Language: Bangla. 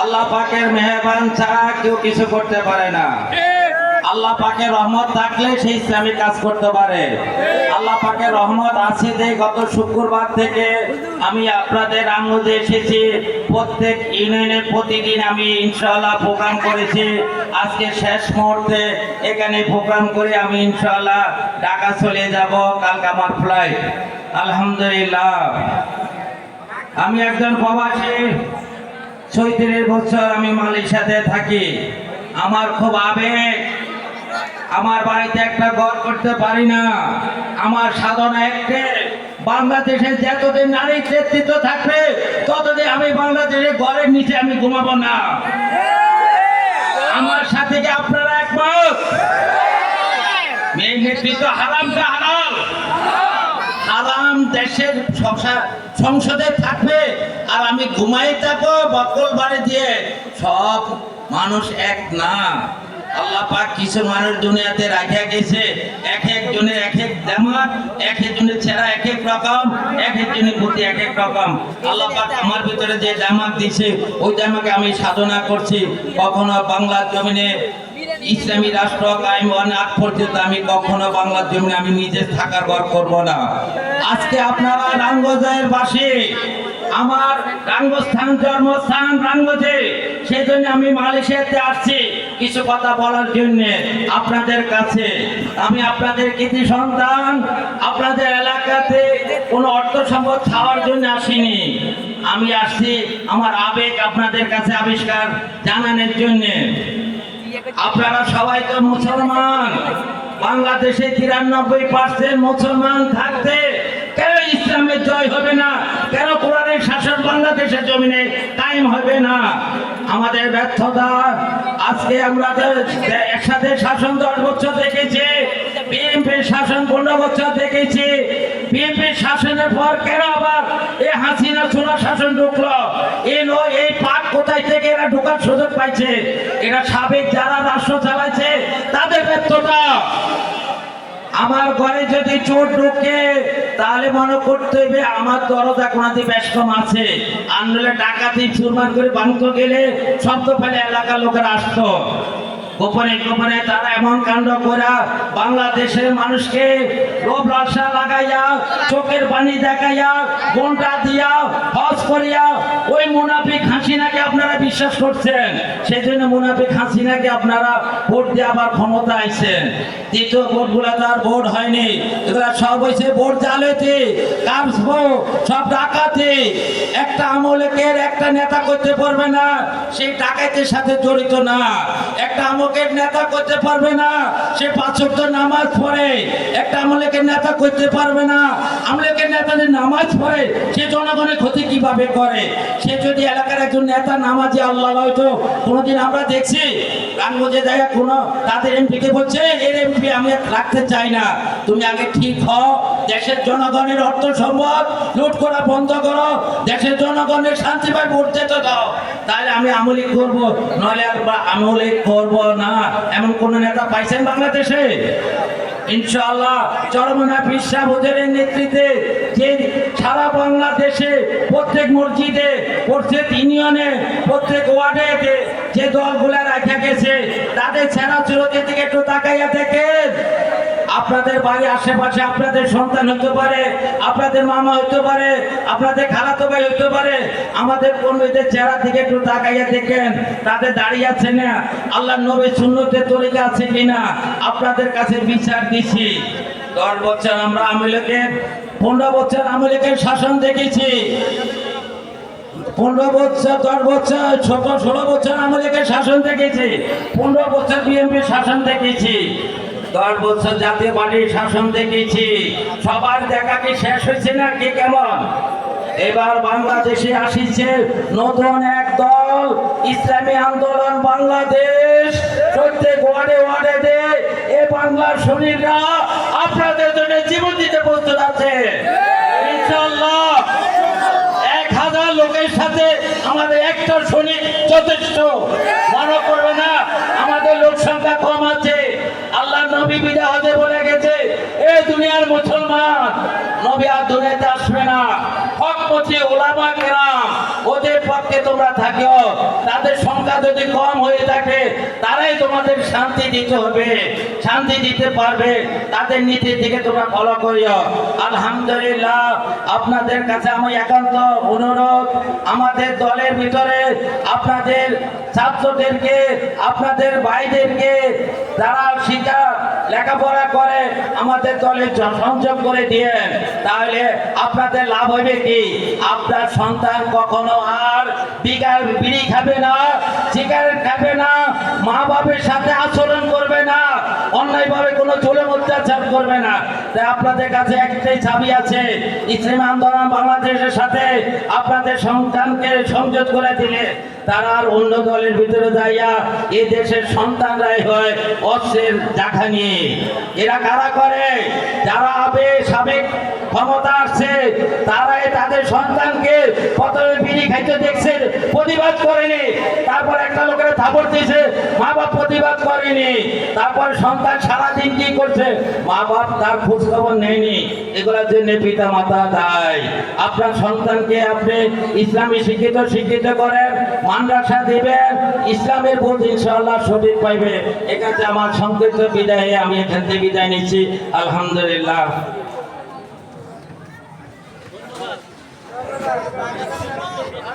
আল্লাহ পাকের মেহরবান ছাড়া কেউ কিছু করতে পারে না। আল্লাহ পাকের রহমত থাকলে সেই ইসলামিক কাজ করতে পারে। আল্লাহ পাকের রহমত আছে যে গত শুক্রবার থেকে আমি আপনাদের আঙ্গুজে এসেছি। প্রত্যেক ইউনিয়নে প্রতিদিন আমি ইনশাআল্লাহ প্রোগ্রাম করেছি। আজকে শেষ মুহূর্তে এখানে প্রোগ্রাম করে আমি ইনশাআল্লাহ ঢাকা চলে যাব কালকে আমার ফ্লাইট আলহামদুলিল্লাহ। আমি একজন প্রবাসী। চৈত্রের বছর আমি মালয়েশিয়াতে থাকি। আমার খুব আবেগ। আমার বাড়িতে একটা ঘর করতে পারি না। আমার সাধনা একটে। বাংলাদেশে যতদিন নারী নেতৃত্ব থাকবে, ততদিন আমি বাংলাদেশের ঘরের নিচে আমি ঘুমাবো না। আমার সাথে কি আপনারা একমত? মেয়ে নেতৃত্ব হারামটা হারাম হারাম। দেশের সংসদে থাকবে আর আমি ঘুমাই থাকব বকল বাড়ি দিয়ে। সব মানুষ এক না। আল্লাহ পাক কিছু মানুষ দুনিয়াতে রাখিয়া গেছে। এক এক জনের এক এক জামাত, এক এক জনের ছেঁড়া এক এক রকম, এক এক জনের প্রতি এক এক রকম। আল্লাহ পাক আমার ভিতরে যে জামাত দিছে, ওই জামাকে আমি সাধনা করছি। কখনো বাংলার জমিনে ইসলামী রাষ্ট্র কায়েম আগ পর্যন্ত আমি কখনো বাংলার জমিনে আমি নিজে থাকার ঘর করব না। আজকে আপনারা রাঙ্গজয়ের বাসী, আমার রাঙ্গস্থান, জন্মস্থান রাঙ্গজে সেই জন্য আমি মালয়েশিয়াতে আসছি কিছু কথা বলার জন্য আপনাদের কাছে। আমি আপনাদের কৃতি সন্তান, আপনাদের এলাকাতে কোনো অর্থ সম্পদ খাওয়ার জন্য আসিনি। আমি আসছি আমার আবেগ আপনাদের কাছে আবিষ্কার জানানোর জন্যে। আপনারা সবাই তো মুসলমান। বাংলাদেশে তিরানব্বই পার্সেন্ট মুসলমান থাকতে কেন ইসলামের জয় হবে না? কেন কোরআনের শাসন বাংলাদেশের জমিনে টাইম হবে না? আমাদের ব্যর্থতা, আজকে আমরা একসাথে শাসন দশ বছর দেখেছি বিএনপির শাসন পনেরো বছর দেখেছি বিএনপির শাসনের পর কেন আবার এ হাসিনা সোনা শাসন ঢুকলো? কোথায় থেকে এরা ঢোকার সুযোগ পাইছে। এরা সাবেক যারা রাষ্ট্র চালাইছে, তাদের ব্যর্থতা। আমার ঘরে যদি চোর ঢুকে, তাহলে মনে করতে হবে আমার দরজা কোনাতে ব্যস্তম আছে আন্দোলনে ডাকাতি, চুরমার করে বাংত গেলে শব্দ ফেলে এলাকার লোকেরা আসতো। গোপনে গোপনে তারা এমন কাণ্ড করা, বাংলাদেশের মানুষকে লোভ লালসা লাগাইয়া, চোখের পানি দেখাইয়া ঘণ্টা দিয়া, হজ করিয়া, ওই মুনাফিক হাসিনাকে আপনারা বিশ্বাস করছেন? সেই জন্য মুনাফিক হাসিনাকে আপনারা ভোট দিয়ে আবার ক্ষমতা আইছেন। দ্বিতীয় ভোটগুলো তার ভোট হয়নি। এগুলা সব হয়েছে ভোট জালেতে কাজ সব ডাকাতি। একটা আমলেকের একটা নেতা করতে পারবে না, সেই ডাকাতের সাথে জড়িত না। একটা আমলের নেতা করতে পারবে না। সে পাঁচক নামাজ পড়ে, একটা আমলেকের নেতা করতে পারবে না। আমলেকের নেতা যে নামাজ পড়ে, সে জনগণের ক্ষতি কীভাবে করে? সে যদি এলাকার একজন নেতা নামাজি আল্লাহ হয়তো কোনোদিন আমরা দেখছি রানগঞ্জে দেখা কোনো, তাদের এমপিকে বলছে, এর এমপি আমি রাখতে চাই না। তুমি আগে ঠিক হও। দেশের জনগণের অর্থ সম্পদ লুট করা বন্ধ করো। দেশের জনগণের শান্তি পাই ভোট যেতে দাও। তাহলে আমি আমলি করব, নইলে আর আমলি করব না। এমন কোন নেতা পাইছেন বাংলাদেশে? ইনশাআল্লাহ, চরমনা বিশ্বাস ওদের নেতৃত্বে যে সারা বাংলাদেশে প্রত্যেক মসজিদে, প্রত্যেক ইউনিয়নে, প্রত্যেক ওয়ার্ডে যে দলগুলা রাখা গেছে, তাদের ছেঁড়া চুরতির দিকে একটু তাকাইয়া দেখেন। আপনাদের বাড়ি আশেপাশে আপনাদের সন্তান হতে পারে, আপনাদের মামা হতে পারে, আপনাদের খালাতো ভাই হতে পারে, আমাদের কর্মীদের চেহারা থেকে একটু তাকাইয়া দেখেন, তাদের দাঁড়িয়ে আছে না, আল্লাহ নবী শূন্যতে তরিকা আছে কিনা, আপনাদের কাছে বিচার দিছি। দশ বছর আমরা আমলেকে পনেরো বছর আমলেকে শাসন দেখেছি। পনেরো বছর, দশ বছর ছোট ষোলো বছর আমলেকে শাসন দেখেছি। পনেরো বছর বিএনপি শাসন দেখেছি। দশ বছর জাতীয় পার্টির শাসন দেখেছি। সবার দেখা কি শেষ হয়েছে না কে কেমন? এবার বাংলাদেশে আসিছে নতুন এক দল, ইসলামী আন্দোলন বাংলাদেশ। প্রত্যেক ওয়ার্ডে ওয়ার্ডে দে এ বাংলার শরীররা আপনাদের জন্য জীবন দিতে প্রস্তুত আছে। ইনশাল্লাহ এক হাজার লোকের সাথে আমাদের একটা যথেষ্ট। মনে করবে না, আমাদের লোক সংখ্যা কম আছে। নবী বিদাহাতে বলে গেছে, এ দুনিয়ার মুসলমান, নবী আর দুনিয়াতে আসবে না। হকপতি ওলামা কেরাম, ওদের পক্ষে তোমরা থাকো। তাদের সংখ্যা যদি কম হয়ে থাকে, তারাই তোমাদের শান্তি দিতে হবে, শান্তি দিতে পারবে। তাদের নীতির দিকে তোমরা ফলো করিও। আলহামদুলিল্লাহ, আপনাদের কাছে আমি একান্ত অনুরোধ, আমাদের দলের ভিতরে আপনাদের ছাত্রদেরকে, আপনাদের ভাইদেরকে, যারা শিক্ষা লেখাপড়া করে আমাদের দলে সংযোগ করে দিয়েন, তাহলে আপনাদের লাভ হবে কি? আপনার সন্তান কখনো আর বিকার বিড়ি খাবে না সিগারেট খাবে না মা বাবার সাথে আচরণ করবে না, অন্যায়ভাবে কোনো চলে অত্যাচার করবে না। তাই আপনাদের কাছে একটাই চাবি আছে, ইসলাম আন্দোলন বাংলাদেশের সাথে আপনাদের সন্তানকে সংযোগ করে দিলে। তারা আর অন্য দলের ভিতরে যাইয়া এ দেশের সন্তানরাই হয় অস্ত্রের দেখা নিয়ে। এরা কারা করে? যারা আবে সাবেক ক্ষমতা আসছে তারাই তাদের সন্তানকে প্রথমে বিড়ি খাইতে দেখছে, প্রতিবাদ করেনি। তারপর একটা লোকের থাপড় দিয়েছে মা বাপ প্রতিবাদ করেনি। তারপর সন্তান সারাদিন কি করছে? মা বাপ তার খোঁজ খবর নেয়নি। এগুলোর জন্য পিতা মাতা দায়। আপনার সন্তানকে আপনি ইসলামী শিক্ষিত শিক্ষিত করেন মানরাসা দিবেন, ইসলামের বোধ ইনশাআল্লাহ সঠিক পাইবে। এখানে আমার সংক্ষিপ্ত বিদায়ে, আমি এখান থেকে বিদায় নিচ্ছি। আলহামদুলিল্লাহ।